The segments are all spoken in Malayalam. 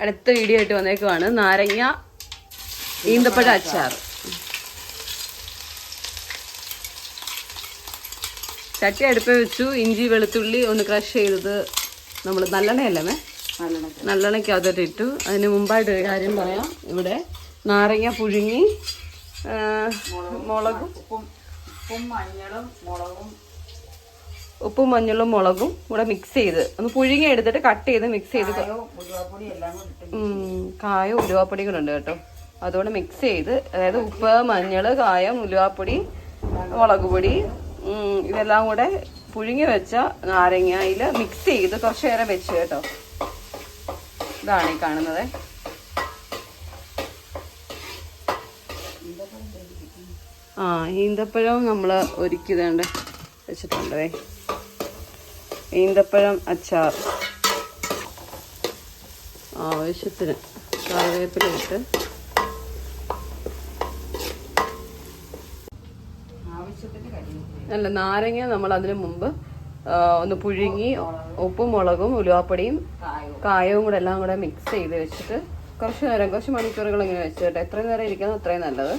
അടുത്ത വീഡിയോ ആയിട്ട് വന്നേക്കുവാണ്. നാരങ്ങ ഈന്തപ്പഴ അച്ചാർ. ചട്ടി അടുപ്പ് വെച്ചു. ഇഞ്ചി വെളുത്തുള്ളി ഒന്ന് ക്രഷ് ചെയ്തത് നമ്മൾ നല്ലെണ്ണയല്ലേ നല്ലെണ്ണയ്ക്ക്. അതൊക്കെ ഇട്ടു. അതിന് മുമ്പായിട്ട് ഒരു കാര്യം പറയാം. ഇവിടെ നാരങ്ങ പുഴുങ്ങി മുളകും ഉപ്പും ഉപ്പും മഞ്ഞളും മുളകും ഉപ്പും മഞ്ഞളും മുളകും കൂടെ മിക്സ് ചെയ്ത്. ഒന്ന് പുഴുങ്ങി എടുത്തിട്ട് കട്ട് ചെയ്ത് മിക്സ് ചെയ്ത് കായം ഉലുവാപ്പൊടി കൂടെ ഉണ്ട് കേട്ടോ. അതുകൊണ്ട് മിക്സ് ചെയ്ത് അതായത് ഉപ്പ് മഞ്ഞൾ കായം ഉലുവാപ്പൊടി മുളക് പൊടി ഇതെല്ലാം കൂടെ പുഴുങ്ങി വെച്ച നാരങ്ങയിൽ മിക്സ് ചെയ്ത് കുറച്ച് നേരം വെച്ച് കേട്ടോ. ഇതാണ് ഈ കാണുന്നത്. ആ ഈന്തപ്പഴം നമ്മൾ ഒരുക്കിയതുണ്ട് വെച്ചിട്ടുണ്ടേ. ഈന്തപ്പഴം അച്ചാർ. ആവശ്യത്തിന് കറിവേപ്പില ഇട്ട്. ആവശ്യത്തിന് കരിവേപ്പില അല്ല നാരങ്ങ നമ്മൾ അതിനു മുമ്പ് ഒന്ന് പുഴുങ്ങി ഉപ്പും മുളകും ഉലുവാപ്പൊടിയും കായവും. കൂടെ എല്ലാം കൂടെ മിക്സ് ചെയ്ത് വെച്ചിട്ട് കുറച്ച് നേരം കുറച്ച് മണിക്കൂറുകൾ ഇങ്ങനെ വെച്ചിട്ട് എത്രയും നേരം ഇരിക്കുന്നോ അത്രയും നല്ലത്.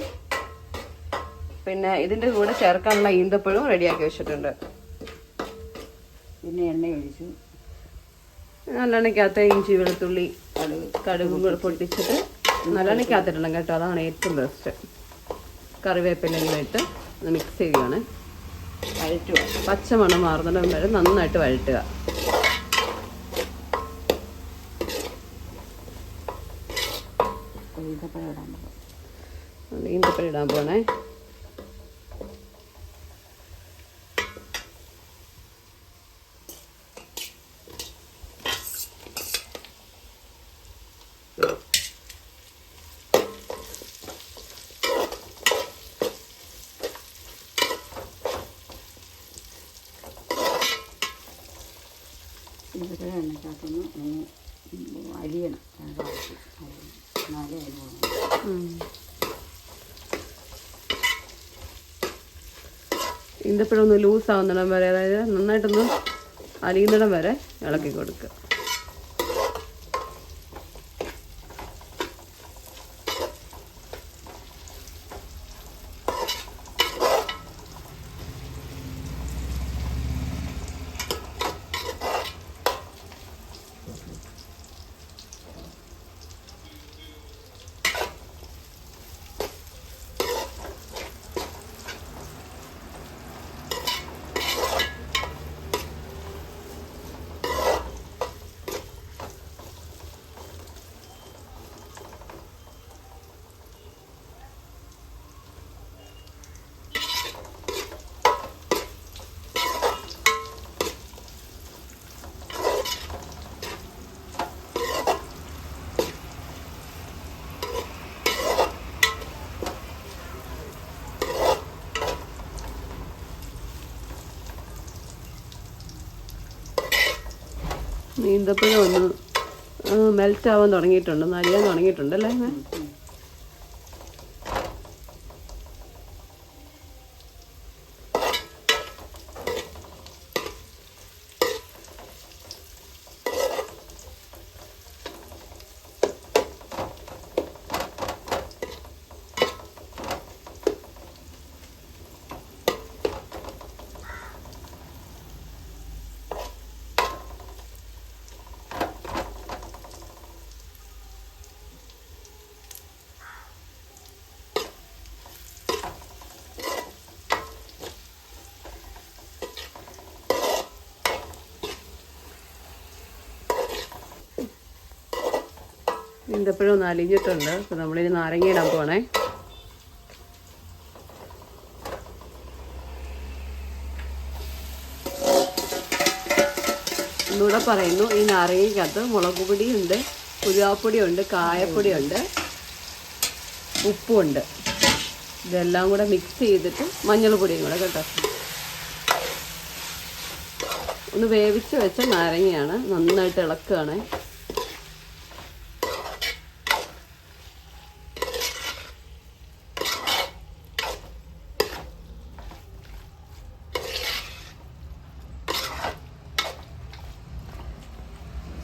പിന്നെ ഇതിന്റെ കൂടെ ചേർക്കാനുള്ള ഈന്തപ്പഴവും റെഡിയാക്കി വെച്ചിട്ടുണ്ട്. പിന്നെ എണ്ണ ഒഴിച്ചു. നല്ലെണ്ണയ്ക്കകത്ത് ഇഞ്ചി വെളുത്തുള്ളി കടുക് കൂടെ പൊട്ടിച്ചിട്ട് നല്ലെണ്ണയ്ക്കകത്തിടണം കേട്ടോ. അതാണ് ഏറ്റവും ബെസ്റ്റ് കറിവേപ്പിലായിട്ട് ഇട്ട് മിക്സ് ചെയ്യുകയാണ് വഴറ്റുക. പച്ചമണം മാറുന്നിടം വരെ നന്നായിട്ട് വഴറ്റുക. ഈന്തപ്പഴം ഇടാൻ പോകും ഈന്തപ്പഴം എണ്ണക്കകത്തൊന്ന് അരിയണം അരിയണം. എന്നാലേ അതിന് ഗുണം. ഉം. ഒന്ന് ലൂസ് ആവുന്നിടം വരെ അതായത് നന്നായിട്ടൊന്ന് അലിയുന്നിടം വരെ ഇളക്കി കൊടുക്കുക ഈന്തപ്പഴം ഒന്ന് മെൽറ്റ് ആവാൻ തുടങ്ങിയിട്ടുണ്ട് ഒന്ന് അലിയാൻ ഈന്തപ്പഴം അലിഞ്ഞിട്ടുണ്ട്. അപ്പോൾ നമ്മളിനി നാരങ്ങ ഇടാൻ പോണേ. ഒന്നുകൂടെ പറയുന്നു. ഈ നാരങ്ങയ്ക്കകത്ത് മുളക് പൊടിയുണ്ട് ഉരുവാപ്പൊടിയുണ്ട് കായപ്പൊടിയുണ്ട് ഉപ്പുണ്ട്. ഇതെല്ലാം കൂടെ മിക്സ് ചെയ്തിട്ട് മഞ്ഞൾ പൊടിയും കൂടെ കേട്ടോ. ഒന്ന് വേവിച്ച് വെച്ച നാരങ്ങയാണ് നന്നായിട്ട് ഇളക്കുകയാണ്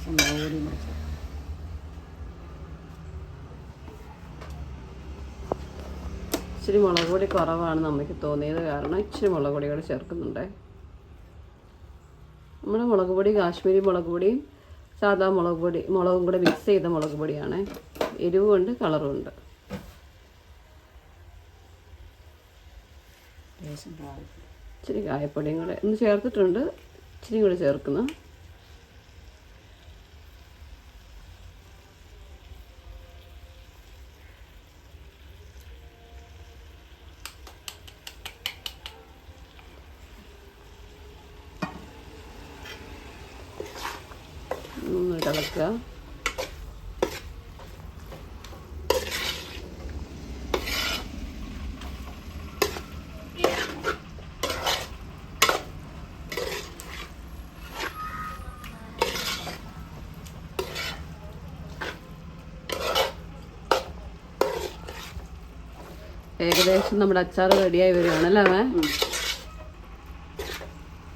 മുളക് പൊടി മുറിച്ച് ഇച്ചിരി മുളക് പൊടി കുറവാണ് നമുക്ക് തോന്നിയത് കാരണം ഇച്ചിരി മുളക് പൊടി കൂടെ ചേർക്കുന്നുണ്ട്. നമ്മൾ മുളക് പൊടി കാശ്മീരി മുളക് പൊടിയും സാധാ മുളക് പൊടി മുളകും കൂടെ മിക്സ് ചെയ്ത മുളക് പൊടിയാണ്. എരിവുമുണ്ട് കളറും ഉണ്ട്. ലേശം കായം ഇച്ചിരി കായപ്പൊടിയും കൂടെ ഒന്ന് ചേർത്തിട്ടുണ്ട്. ഇച്ചിരി കൂടെ ചേർക്കുന്നു. ഒന്ന് ഇളക്കുക ഏകദേശം നമ്മുടെ അച്ചാർ റെഡിയായി വരികയാണല്ലേ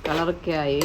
കളറൊക്കെ ആയി.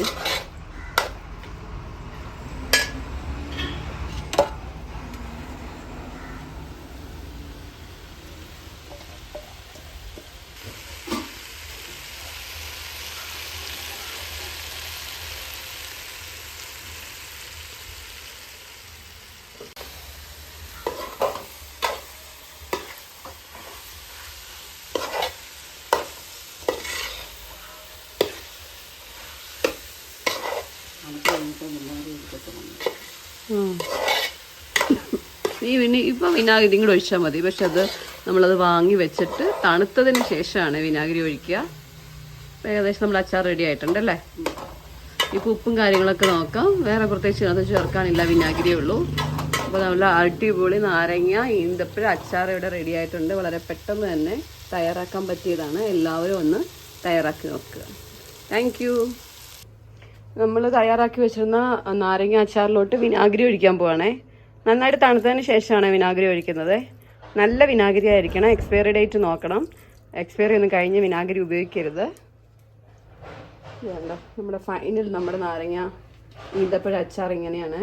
നമുക്ക് പിന്നെ എല്ലാവരും എടുക്കത്തുള്ളൂ ഈ വിനി ഇപ്പം വിനാഗിരി കൂടെ ഒഴിച്ചാൽ മതി. പക്ഷെ അത് നമ്മളത് വാങ്ങി വെച്ചിട്ട് തണുത്തതിന് ശേഷമാണ് വിനാഗിരി ഒഴിക്കുക. ഏകദേശം നമ്മൾ അച്ചാർ റെഡി ആയിട്ടുണ്ട് അല്ലേ? ഇപ്പം ഉപ്പും കാര്യങ്ങളൊക്കെ നോക്കാം. വേറെ പ്രത്യേകിച്ച് അത് ചേർക്കാനില്ല വിനാഗിരിയേ ഉള്ളൂ. അപ്പോൾ നമ്മൾ അടിപൊളി നാരങ്ങ ഈന്തപ്പഴ അച്ചാർ ഇവിടെ റെഡി ആയിട്ടുണ്ട്. വളരെ പെട്ടെന്ന് തന്നെ തയ്യാറാക്കാൻ പറ്റിയതാണ്. എല്ലാവരും ഒന്ന് തയ്യാറാക്കി നോക്കുക. താങ്ക് നമ്മൾ തയ്യാറാക്കി വെച്ചിരുന്ന നാരങ്ങ അച്ചാറിലോട്ട് വിനാഗിരി ഒഴിക്കാൻ പോവാണേ. നന്നായിട്ട് തണുത്തതിന് ശേഷമാണ് വിനാഗിരി ഒഴിക്കുന്നത്. നല്ല വിനാഗിരി ആയിരിക്കണം. എക്സ്പയറി ഡേറ്റ് നോക്കണം. എക്സ്പയറി ഒന്നും കഴിഞ്ഞ് വിനാഗിരി ഉപയോഗിക്കരുത്. വേണ്ട നമ്മുടെ ഫൈനൽ നമ്മുടെ നാരങ്ങ ഈന്തപ്പഴ അച്ചാർ ഇങ്ങനെയാണ്.